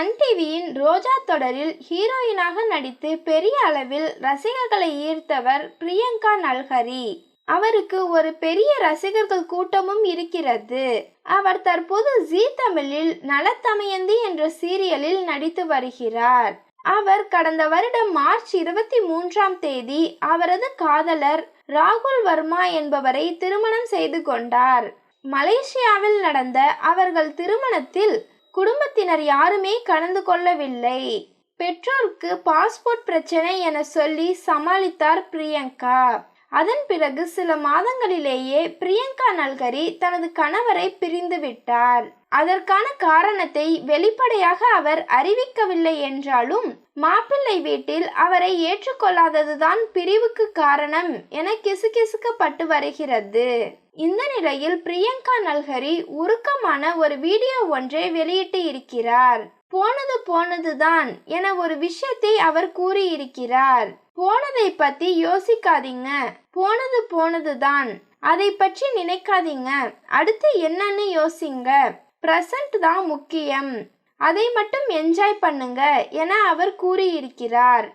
Sun டிவியின் ரோஜா தொடரில் ஹீரோயினாக நடித்து பெரிய அளவில் ரசிகர்களை ஈர்த்தவர் பிரியங்கா நல்ஹரி. அவருக்கு ஒரு பெரிய ரசிகர்கள் கூட்டமும் இருக்கிறது. அவர் தற்போது ஜீ தமிழில் நலத்தமயந்தி என்ற சீரியலில் நடித்து வருகிறார். அவர் கடந்த வருடம் மார்ச் இருபத்தி மூன்றாம் தேதி அவரது காதலர் ராகுல் வர்மா என்பவரை திருமணம் செய்து கொண்டார். மலேசியாவில் நடந்த அவர்கள் திருமணத்தில் குடும்பத்தினர் யாருமே கலந்து கொள்ளவில்லை. பெற்றோருக்கு பாஸ்போர்ட் பிரச்சனை என சொல்லி சமாளித்தார் பிரியங்கா. அதன் பிறகு சில மாதங்களிலேயே பிரியங்கா நல்கரி தனது கணவரை பிரிந்து விட்டார். அதற்கான காரணத்தை வெளிப்படையாக அவர் அறிவிக்கவில்லை என்றாலும் மாப்பிள்ளை வீட்டில் அவரை ஏற்றுக்கொள்ளாததுதான் பிரிவுக்கு காரணம் என கிசுகிசுக்கப்பட்டு வருகிறது. இந்த நிலையில் பிரியங்கா நல்ஹரி உருக்கமான ஒரு வீடியோ ஒன்றை வெளியிட்டு இருக்கிறார் போனது போனதுதான் என ஒரு விஷயத்தை அவர் கூறியிருக்கிறார். போனதை பத்தி யோசிக்காதீங்க. போனது போனதுதான். அதை பற்றி நினைக்காதீங்க. அடுத்து என்னன்னு யோசிங்க. பிரசன்ட் தான் முக்கியம். அதை மட்டும் என்ஜாய் பண்ணுங்க என அவர் கூறியிருக்கிறார்.